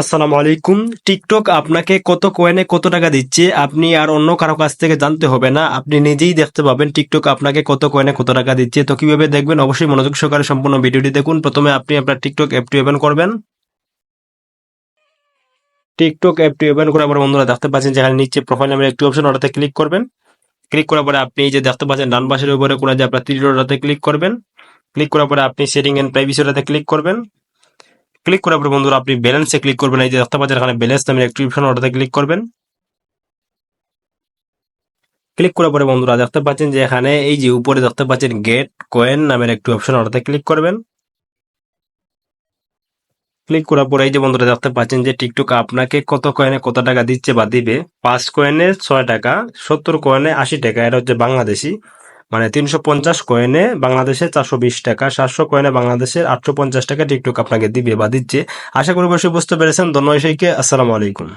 আসসালামু আলাইকুম। টিকটক আপনাকে কত কয়েনে কত টাকা দিচ্ছে, আপনি আর অন্য কারও কাছ থেকে জানতে হবে না। আপনি নিজেই দেখতে পাবেন টিকটক আপনাকে কত কয়েনে কত টাকা দিচ্ছে। তো কীভাবে দেখবেন অবশ্যই মনোযোগ সহকারে সম্পূর্ণ ভিডিওটি দেখুন। প্রথমে আপনি আপনার টিকটক অ্যাপটি ওপেন করবেন। টিকটক অ্যাপটি ওপেন করার পর বন্ধুরা দেখতে পাচ্ছেন যেখানে নিচে প্রোফাইল নামের একটি অপশন ওটাতে ক্লিক করবেন। ক্লিক করার পরে আপনি যে দেখতে পাচ্ছেন ডান পাশের উপরে কোনো যে আপনার তীর ওটাতে ক্লিক করবেন। ক্লিক করার পরে আপনি সেটিং এন্ড প্রাইভেসি ওটাতে ক্লিক করবেন। ক্লিক করার পর বন্ধুরা আপনি ব্যালেন্সে ক্লিক করবেন। এই যে দেখতে পাচ্ছেন এখানে ব্যালেন্স নামের একটি অপশন ওটাতে ক্লিক করবেন। ক্লিক করার পরে বন্ধুরা দেখতে পাচ্ছেন যে এখানে এই যে উপরে দেখতে পাচ্ছেন গেট কয়েন নামের একটি অপশন ওটাতে ক্লিক করবেন। ক্লিক করার পরে এই যে বন্ধুরা দেখতে পাচ্ছেন যে টিকটক আপনাকে কত কয়েনে কত টাকা দিচ্ছে বা দিবে? পাঁচ কয়েনে ছয় টাকা, সত্তর কয়েনে আশি টাকা, এটা হচ্ছে বাংলাদেশি। মানে তিনশো পঞ্চাশ কয়েনে বাংলাদেশে চারশো বিশ টাকা, সাতশো কয়েনে বাংলাদেশের আটশো পঞ্চাশ টাকা টিকটক আপনাকে দিবে বা দিচ্ছে। আশা করি বসে বুঝতে পেরেছেন। ধন্যবাদ সবাইকে। আসসালামু আলাইকুম।